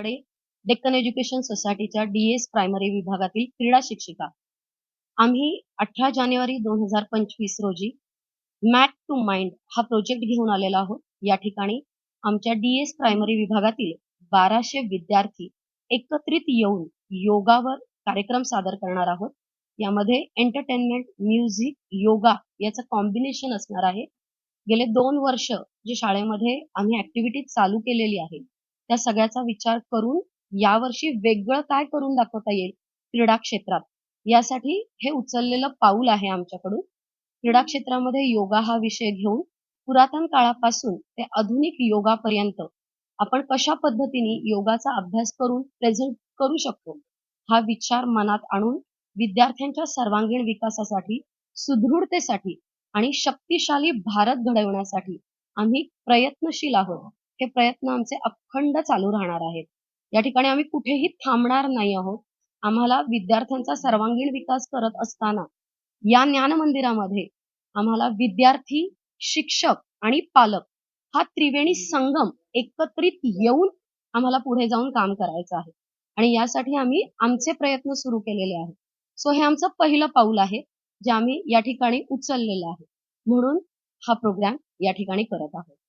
आपल्याकडे डेक्कन एज्युकेशन सोसायटीच्या D S. Primary विभागातील क्रीडा शिक्षिका. आम्ही अठरा जानेवारी दोन हजार पंचवीस रोजी मॅट टू माइंड हा प्रोजेक्ट घेऊन आलेलो आहोत. या ठिकाणी आमच्या डी.एस. प्रायमरी विभागातील बाराशे विद्यार्थी एकत्रित येऊन योगावर कार्यक्रम सादर करणार आहोत. यामध्ये एंटरटेनमेंट, म्युझिक, योगा याचं कॉम्बिनेशन असणार आहे. गेले दोन वर्ष जे शाळेमध्ये आम्ही ऍक्टिव्हिटी चालू केलेली आहे त्या सगळ्याचा विचार करून यावर्षी वेगळं काय करून दाखवता येईल क्रीडा क्षेत्रात? यासाठी हे उचललेलं पाऊल आहे आमच्याकडून. क्रीडा क्षेत्रामध्ये योगा हा विषय घेऊन पुरातन काळापासून ते आधुनिक योगापर्यंत आपण कशा पद्धतीने योगाचा अभ्यास करून प्रेझेंट करू शकतो? हा विचार मनात आणून विद्यार्थ्यांच्या सर्वांगीण विकासासाठी सुदृढतेसाठी आणि शक्तिशाली भारत घडवण्यासाठी आम्ही प्रयत्नशील आहोत. हे प्रयत्न आमचे अखंड चालू राहणार आहेत. या ठिकाणी आम्ही कुठेही थांबणार नाही आहोत. आम्हाला विद्यार्थ्यांचा सर्वांगीण विकास करत असताना या ज्ञान मंदिरामध्ये आम्हाला विद्यार्थी शिक्षक आणि पालक हा त्रिवेणी संगम एकत्रित येऊन आम्हाला पुढे जाऊन काम करायचं आहे. आणि यासाठी आम्ही आमचे प्रयत्न सुरू केलेले आहेत. सो हे आमचं पहिलं पाऊल आहे जे आम्ही या ठिकाणी उचललेलं आहे. म्हणून हा प्रोग्राम या ठिकाणी करत आहोत.